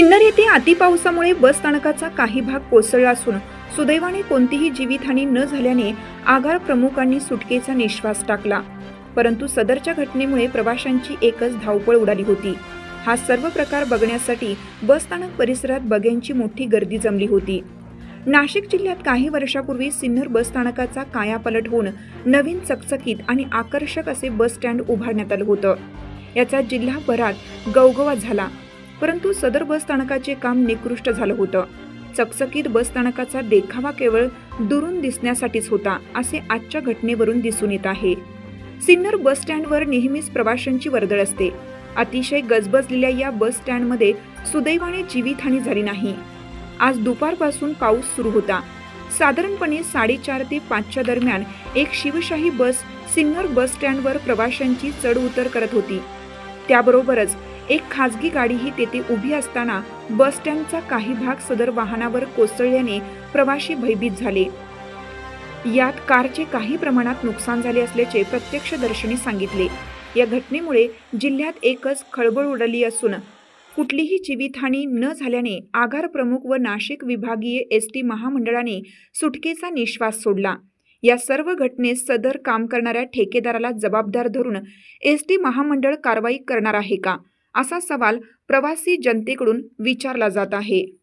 सिन्नर येथे अतिपावसामुळे बस स्थानकाचा काही भाग कोसळला असून सुदैवाने कोणतीही जीवितहानी न झाल्याने आगार प्रमुखांनी सुटकेचा निश्वास टाकला. परंतु सदरच्या घटनेमुळे प्रवाशांची एकच धावपळ उडाली होती. हा सर्व प्रकार बघण्यासाठी बसस्थानक परिसरात बग्यांची मोठी गर्दी जमली होती. नाशिक जिल्ह्यात काही वर्षापूर्वी सिन्नर बस स्थानकाचा होऊन नवीन चकचकीत आणि आकर्षक असे बस स्टँड उभारण्यात आलं होतं. याचा जिल्हाभरात गवगवा झाला. परंतु सदर बस स्थानकाचे काम निकृष्ट झालं होतं. चकचकीत बस स्थानकाचा देखावा केवळ दुरून दिसण्यासाठीच होता असे आजच्या घटनेवरून दिसून येत आहे. सिन्नर बस स्टँडवर नेहमीच प्रवाशांची वर्दळ असते. अतिशय गजबजलेल्या या बस स्टँडमध्ये सुदैवाने जीवितहानी झाली नाही. आज दुपारपासून पाऊस सुरू होता. साधारणपणे साडेचार ते पाचच्या दरम्यान एक शिवशाही बस सिन्नर बस स्टँडवर प्रवाशांची चढ उतर करत होती. त्याबरोबरच एक खासगी गाडीही तेथे उभी असताना बस स्टँडचा काही भाग सदर वाहनावर कोसळल्याने प्रवाशी भयभीत झाले. यात कारचे काही प्रमाणात नुकसान झाले असल्याचे प्रत्यक्षदर्शनी सांगितले. या घटनेमुळे जिल्ह्यात एकच खळबळ उडाली असून कुठलीही जीवितहानी न झाल्याने आगार प्रमुख व नाशिक विभागीय एस टी महामंडळाने सुटकेचा निश्वास सोडला. या सर्व घटनेस सदर काम करणाऱ्या ठेकेदाराला जबाबदार धरून एस टी महामंडळ कारवाई करणार आहे का? असा सवाल प्रवासी जनतेकडून विचारला जात आहे.